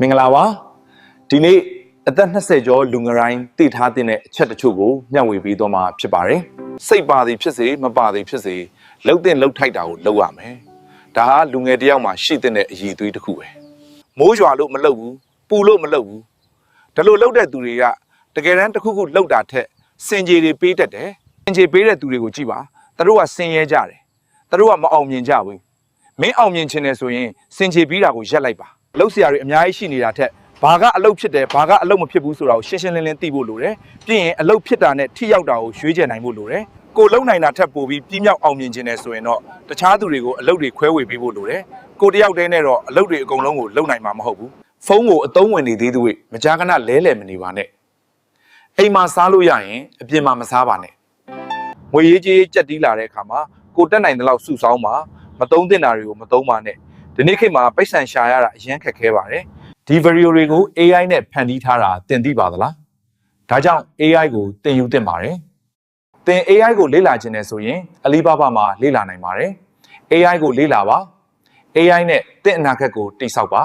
မင်္ဂလာပါဒီနေ့အသက်20ကျော်လူငယ်တိုင်းသိထားတဲ့အချက်တချို့ကိုမျှဝေပေးသွားမှာဖြစ်ပါတယ်စိတ်ပါသည်ဖြစ်စေမပါသည်ဖြစ်စေလှုပ်တဲ့လှုပ်ထိုက်တာကိုလှုပ်ရမယ်ဒါဟာလူငယ်တစ်ယောက်မှာရှိတဲ့အရည်အသွေးတစ်ခုပဲမိုးရွာလို့မလှုပ်ဘူးပူလို့မလှုပ်ဘူးဒါလို့လှုပ်တဲ့သူတွေကတကယ်တမ်းတစ်ခုခုလှုပ်တာထက်စင်ကြေတွေပေးတတ်တယ်စင်ကြေပေးတဲ့သူတွေကိုကြည့်ပါသူတို့ကစင်ရဲကြတယ်သူတို့ကမအောင်မြင်ကြဘူးမင်းအောင်မြင်ခြင်းနဲ့ဆိုရင်စင်ချေပြီးတာကိုရက်လိုက်ပါ အလုပ်ဆရာတွေအများကြီးရှိနေတာထက်ဘာကအလုပ်ဖြစ်တယ်ဘာကအလုပ်မဖြစ်ဘူးဆိုတာကိုရှင်းရှင်းလင်းလင်းသိဖို့လိုတယ်ပြီးရင်အလုပ်ဖြစ်တာနဲ့ထိရောက်တာကိုရွေးချယ်နိုင်ဖို့လိုတယ်ကိုလုံနိုင်တာထက်ပိုပြီးပြင်းမြောက်အောင်မြင်ခြင်းနဲ့ဆိုရင်တော့တခြားသူတွေကိုအလုပ်တွေခွဲဝေပေးဖို့လိုတယ်ကိုတယောက်တည်းနဲ့တော့အလုပ်တွေအကုန်လုံးကိုလုံနိုင်မှာမဟုတ်ဘူးဖုန်းကိုအသုံးဝင်နေသေးသူတွေမကြာခဏလဲလှယ်မနေပါနဲ့အိမ်မှာစားလို့ရရင်အပြင်မှာမစားပါနဲ့ငွေရေးကြေးရေးကြက်တီးလာတဲ့အခါမှာကိုတက်နိုင်တဲ့လောက်စုဆောင်းပါမသုံးသင့်တာတွေကိုမသုံးပါနဲ့ ဒီနေ့ခေတ်မှာပိတ်ဆန်ရှာရတာအရန်ခက်ခဲပါတယ်ဒီဗီဒီယိုတွေကို AI နဲ့ဖန်တီးထားတာသင်သိပါသလားဒါကြောင့် AI ကိုသင်ယူသင့်ပါတယ်သင် AI ကိုလေ့လာခြင်းနဲ့ဆိုရင် Alibaba မှာလေ့လာနိုင်ပါတယ် AI ကိုလေ့လာပါ AI နဲ့သင်အနာဂတ်ကိုတိစောက်ပါ